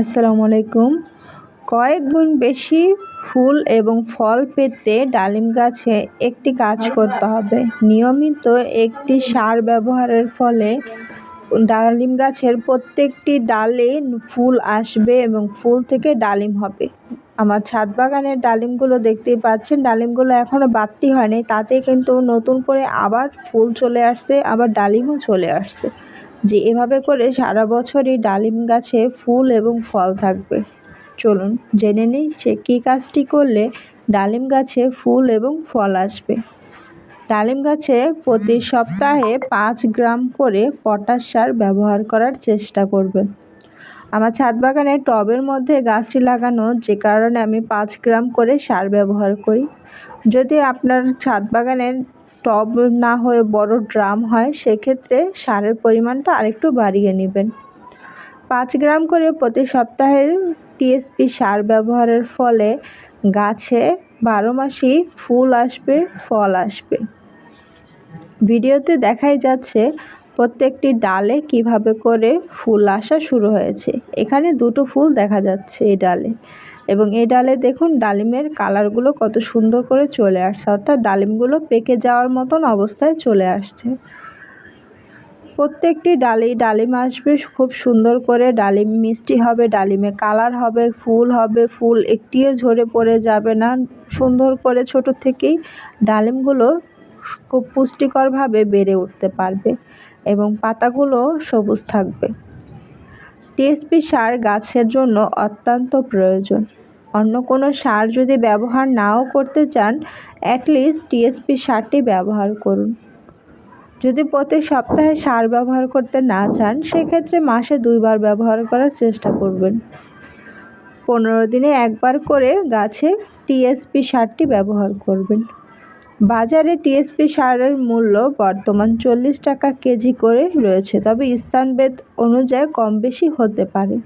আসসালামু আলাইকুম। কয়েক গুণ বেশি ফুল এবং ফল পেতে ডালিম গাছে একটি কাজ করতে হবে। নিয়মিত একটি সার ব্যবহারের ফলে ডালিম গাছের প্রত্যেকটি ডালে ফুল আসবে এবং ফুল থেকে ডালিম হবে। আমার ছাদ বাগানের ডালিমগুলো দেখতেই পাচ্ছেন, ডালিমগুলো এখনও বাড়তি হয়নি। তাতে কিন্তু নতুন করে আবার ফুল চলে আসছে, আবার ডালিমও চলে আসছে। যে এভাবে করে সারা বছরই ডালিম গাছে ফুল এবং ফল থাকবে। চলুন জেনে নিই সে কী কাজটি করলে ডালিম গাছে ফুল এবং ফল আসবে। ডালিম গাছে প্রতি সপ্তাহে পাঁচ গ্রাম করে পটাশ সার ব্যবহার করার চেষ্টা করবেন। আমার ছাদ বাগানে টবের মধ্যে গাছটি লাগানো, যে কারণে আমি পাঁচ গ্রাম করে সার ব্যবহার করি। যদি আপনার ছাদ বাগানের টব না হয়ে বড় ড্রাম হয়, সেক্ষেত্রে সারের পরিমাণটা আরেকটু বাড়িয়ে নেবেন। পাঁচ গ্রাম করে প্রতি সপ্তাহের টিএসপি সার ব্যবহারের ফলে গাছে বারো মাসই ফুল আসবে, ফল আসবে। ভিডিওতে দেখাই যাচ্ছে প্রত্যেকটি ডালে কীভাবে করে ফুল আসা শুরু হয়েছে। এখানে দুটো ফুল দেখা যাচ্ছে এই ডালে। এবং এই ডালে দেখুন ডালিমের কালারগুলো কত সুন্দর করে চলে আসছে। অর্থাৎ ডালিমগুলো পেকে যাওয়ার মতন অবস্থায় চলে আসছে। প্রত্যেকটি ডালি ডালিম আসবে, খুব সুন্দর করে ডালিম মিষ্টি হবে, ডালিমে কালার হবে, ফুল হবে, ফুল একটিও ঝরে পড়ে যাবে না। সুন্দর করে ছোট থেকেই ডালিমগুলো খুব পুষ্টিকরভাবে বেড়ে উঠতে পারবে এবং পাতাগুলো সবুজ থাকবে। টিএসপি সার গাছের জন্য অত্যন্ত প্রয়োজন। অন্য কোনো সার যদি ব্যবহার নাও করতে চান অ্যাটলিস্ট টিএসপি সারটি ব্যবহার করুন। যদি প্রতি সপ্তাহে সার ব্যবহার করতে না চান, সেক্ষেত্রে মাসে দুইবার ব্যবহার করার চেষ্টা করবেন। পনেরো দিনে একবার করে গাছে টিএসপি সারটি ব্যবহার করবেন। বাজারে টিএসপি সারের মূল্য বর্তমান চল্লিশ টাকা কেজি করে রয়েছে, তবে স্থানভেদ অনুযায়ী কম বেশি হতে পারে।